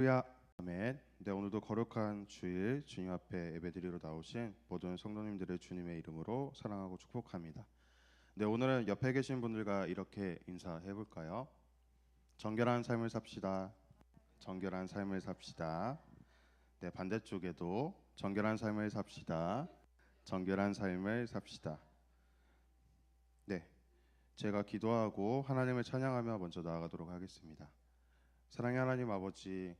할렐루야 아멘. 네 오늘도 거룩한 주일 주님 앞에 예배드리러 나오신 모든 성도님들의 주님의 이름으로 사랑하고 축복합니다. 네 오늘은 옆에 계신 분들과 이렇게 인사해 볼까요? 정결한 삶을 삽시다. 정결한 삶을 삽시다. 네 반대쪽에도 정결한 삶을 삽시다. 정결한 삶을 삽시다. 네 제가 기도하고 하나님을 찬양하며 먼저 나아가도록 하겠습니다. 사랑의 하나님 아버지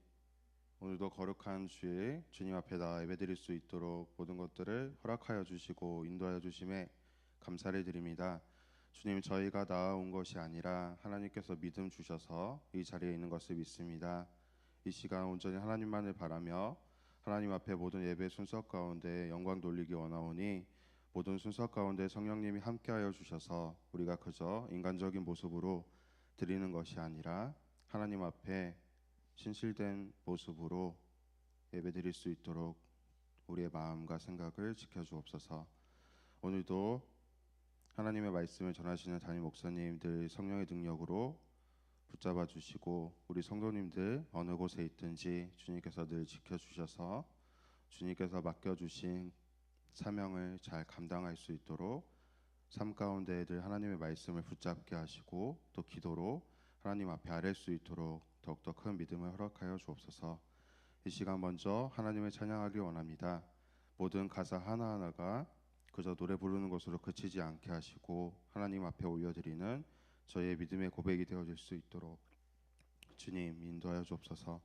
오늘도 거룩한 주일 주님 앞에 나아 예배드릴 수 있도록 모든 것들을 허락하여 주시고 인도하여 주심에 감사를 드립니다. 주님 저희가 나아온 것이 아니라 하나님께서 믿음 주셔서 이 자리에 있는 것을 믿습니다. 이 시간 온전히 하나님만을 바라며 하나님 앞에 모든 예배 순서 가운데 영광 돌리기 원하오니 모든 순서 가운데 성령님이 함께하여 주셔서 우리가 그저 인간적인 모습으로 드리는 것이 아니라 하나님 앞에 신실된 모습으로 예배드릴 수 있도록 우리의 마음과 생각을 지켜주옵소서. 오늘도 하나님의 말씀을 전하시는 담임 목사님들 성령의 능력으로 붙잡아 주시고 우리 성도님들 어느 곳에 있든지 주님께서 늘 지켜주셔서 주님께서 맡겨주신 사명을 잘 감당할 수 있도록 삶 가운데 늘 하나님의 말씀을 붙잡게 하시고 또 기도로 하나님 앞에 아랠 수 있도록 더욱더 큰 믿음을 허락하여 주옵소서. 이 시간 먼저 하나님을 찬양하기 원합니다. 모든 가사 하나하나가 그저 노래 부르는 것으로 그치지 않게 하시고 하나님 앞에 올려드리는 저희의 믿음의 고백이 되어질 수 있도록 주님 인도하여 주옵소서.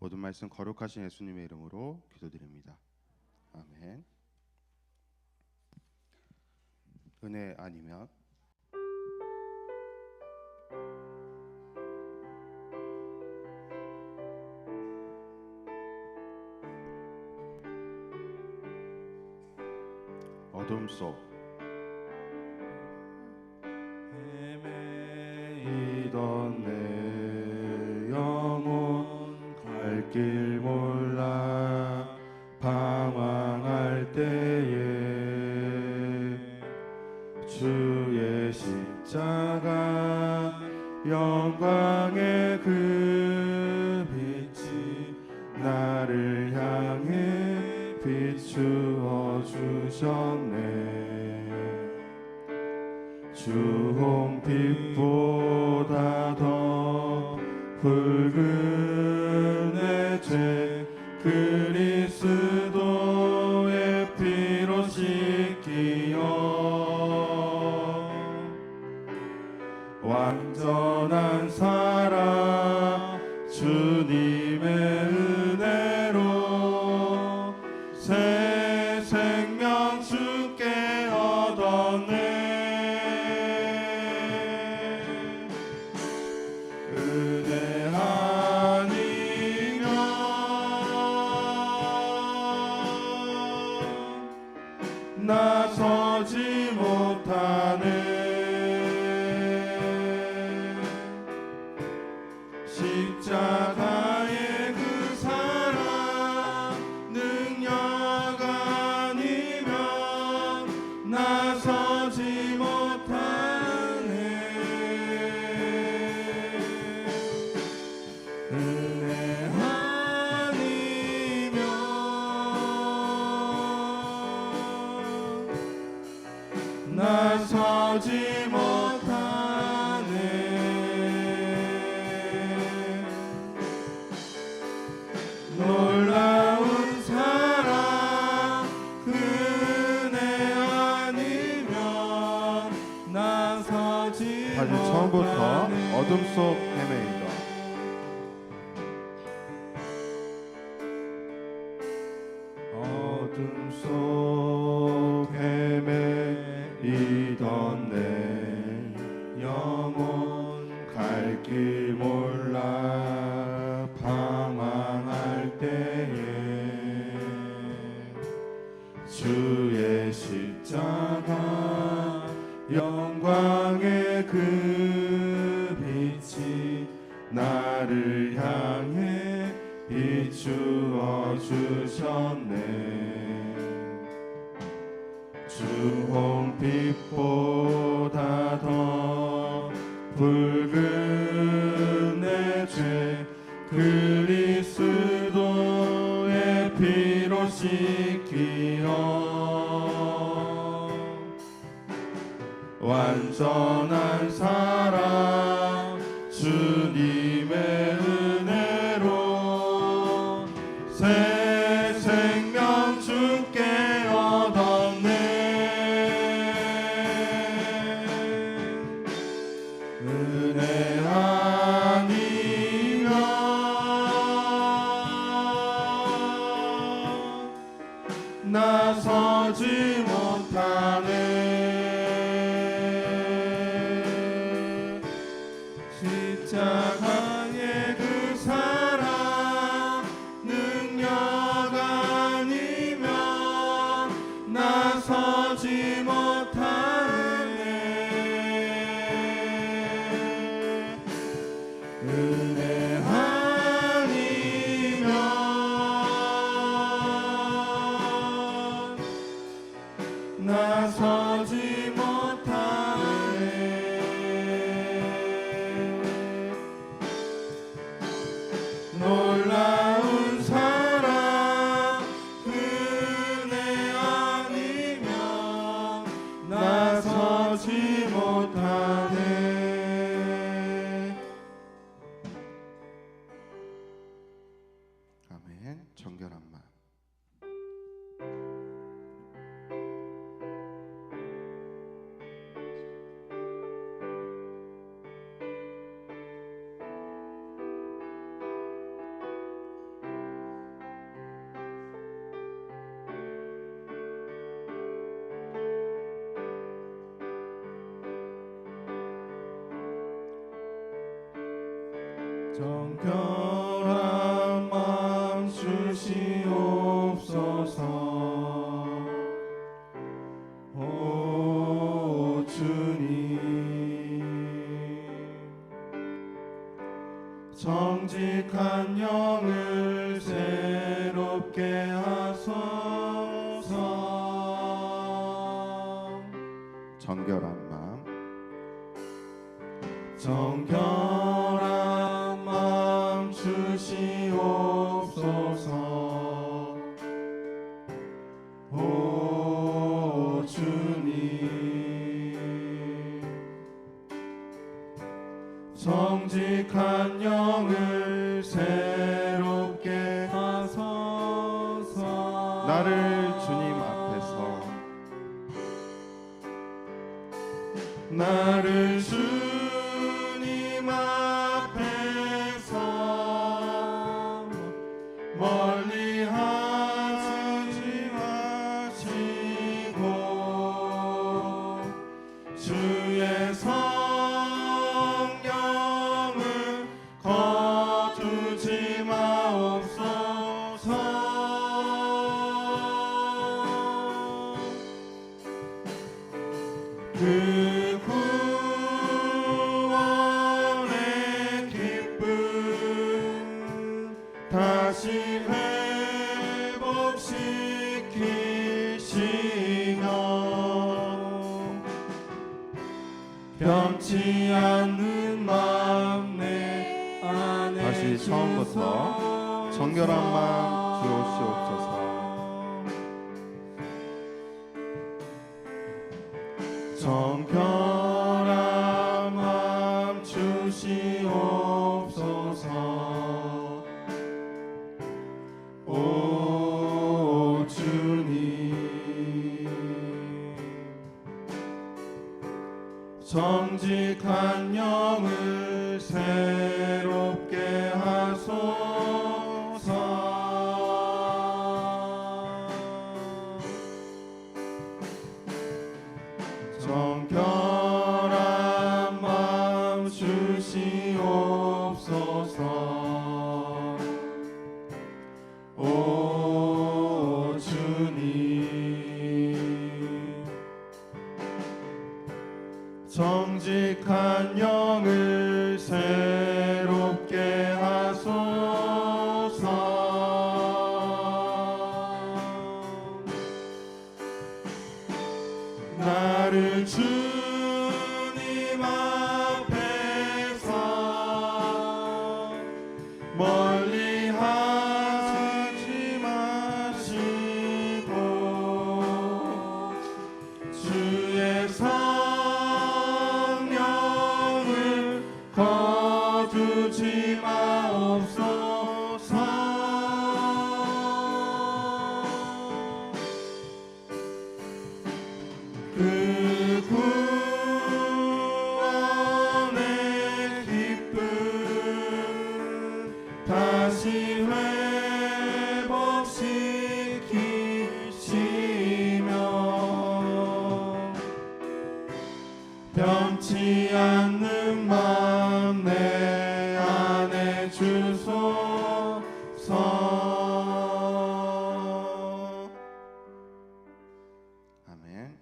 모든 말씀 거룩하신 예수님의 이름으로 기도드립니다. 아멘. 은혜 아니면 어둠 속. 헤매이던 내 영혼 갈 길 몰라 붉은 나서지 못하네 놀라운 사랑 은혜 아니면 나서지 다시 처음부터 못하네. 어둠 속 보다 더붉 Une 은혜. 아멘. 정결한 마. 주시옵소서. 오 주님. 성직한 영을 변치 않는 마음 내 안에 다시 처음부터 정결한 마음 주옵시옵소서. ten.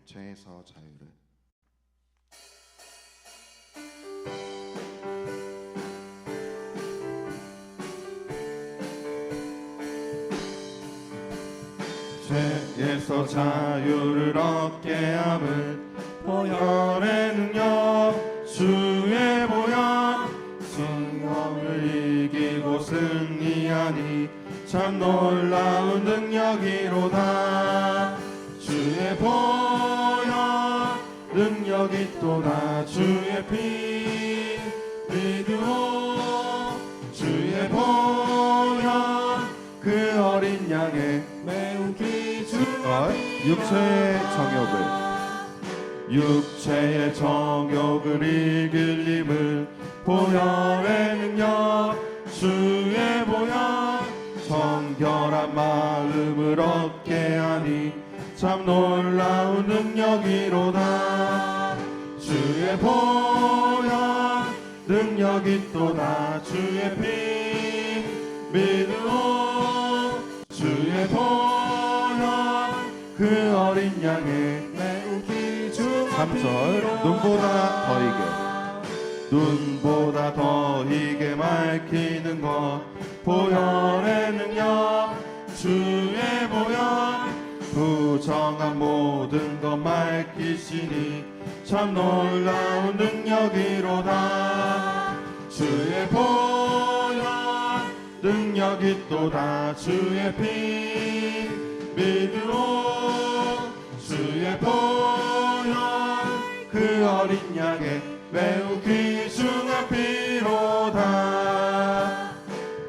죄에서 자유를. 죄에서 자유를 얻게 함을 보혈의 능력 주의 보혈. 성령을 이기고 승리하니 참 놀라운 능력이로다 능력이 또다 주의 피 믿으오 주의 보혈 그 어린 양의 매우 귀중한 육체의 정욕을. 육체의 정욕을 이길 힘을 보혈의 능력 주의 보혈. 정결한 마음을 얻게 하니 참 놀라운 능력이로다 주의 보혈 능력이 또다 주의 피 믿으오. 주의 보혈 그 어린 양의 매우 귀중한 3절 눈보다 더이게. 눈보다 더 이게 밝히는 것. 보혈의 능력 주의 보혈 부정한 모든 것 밝히시니 참 놀라운 능력이로다. 주의 보혈 능력이 또다. 주의 피 믿으오 주의 보혈 그 어린 양의 매우 귀중한 피로다.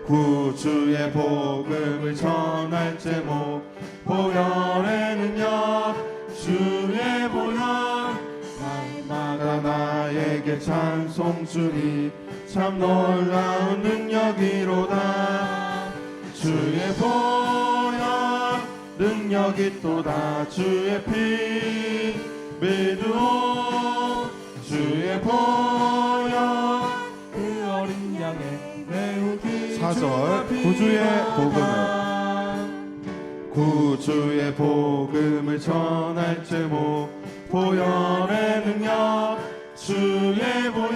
구주의 복음을 전할 제목 보혈의 능력 나에게 찬송 주니 참 놀라운 능력이로다. 주의 보혈 능력이 또다. 주의 피 믿으오 주의 보혈 그 어린 양의 매우 4절 구주의 복음을. 구주의 복음을 전할 제목 보혈의 능력 주의 보혈.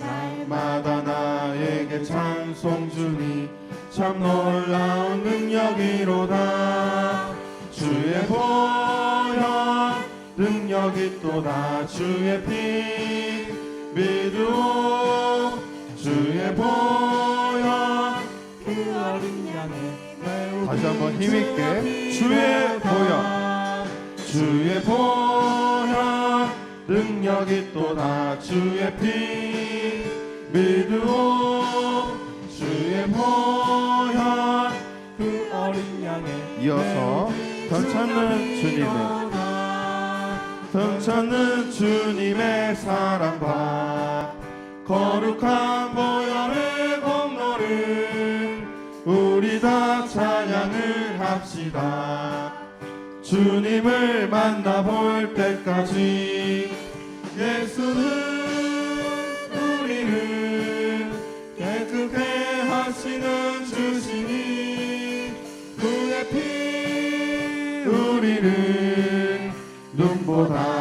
날마다 나에게 찬송 주니 참 놀라운 능력이로다. 주의 보혈 능력이 또다. 주의 피 믿으오 주의 보혈 그 어린 양의 매우 다시 한번 힘있게. 주의 보혈. 주의 보혈 능력이 또다 주의 피 믿으오 주의 보혈 그 어린 양의 이어서 변찮는 주님의 변찮는 주님의 사랑과 거룩한 보혈의 공로를 우리 다 찬양을 합시다. 주님을 만나볼 때까지 예수는 우리를 깨끗게 하시는 주시니 그의 피 우리를 눈보다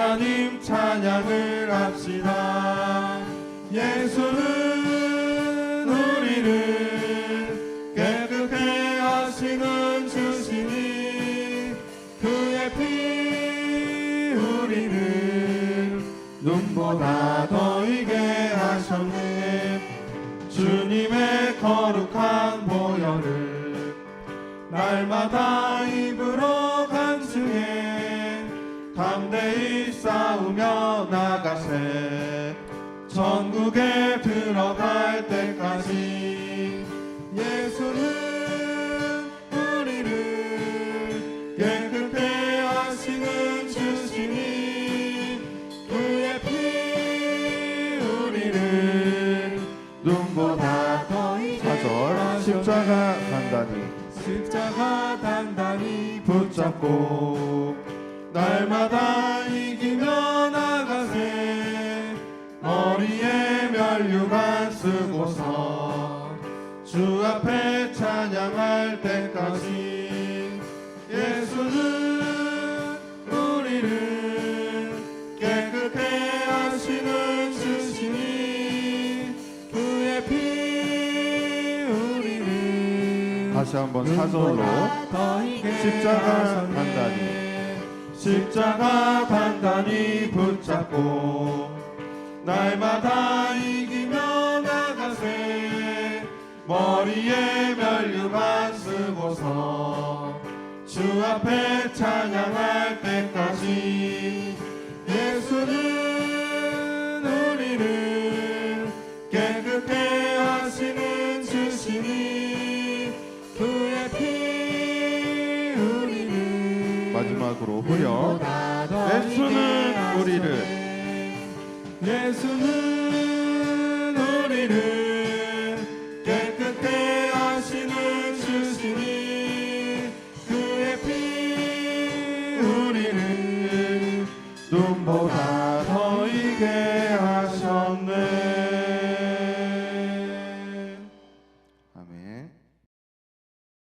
하나님 찬양을 합시다. 예수는 우리를 깨끗게 하시는 주시니 그의 피 우리를 눈보다 더 이게 하셨네. 주님의 거룩한 보혈을 날마다 나가세 천국에 들어갈 때까지 예수는 우리를 깨끗게 하시는 주시니 그의 피 우리를 눈보다 더 이게 4절 십자가 단단히. 십자가 단단히 붙잡고 날마다 면류관 쓰고서 주 앞에 찬양할 때까지 예수는 우리를 깨끗해 하시는 주시니 그의 피 우리를 다시 한번 사절로 십자가 단단히 십자가 단단히 붙잡고 날마다 이기며 나가세. 머리에 면류관 쓰고서 주 앞에 찬양할 때까지 예수는 우리를 깨끗해 하시는 주시니 그의 피 우리를 마지막으로 후렴. 예수는 우리를 예수는 우리를 깨끗해 하시는 주시니 그의 피 우리를 눈보다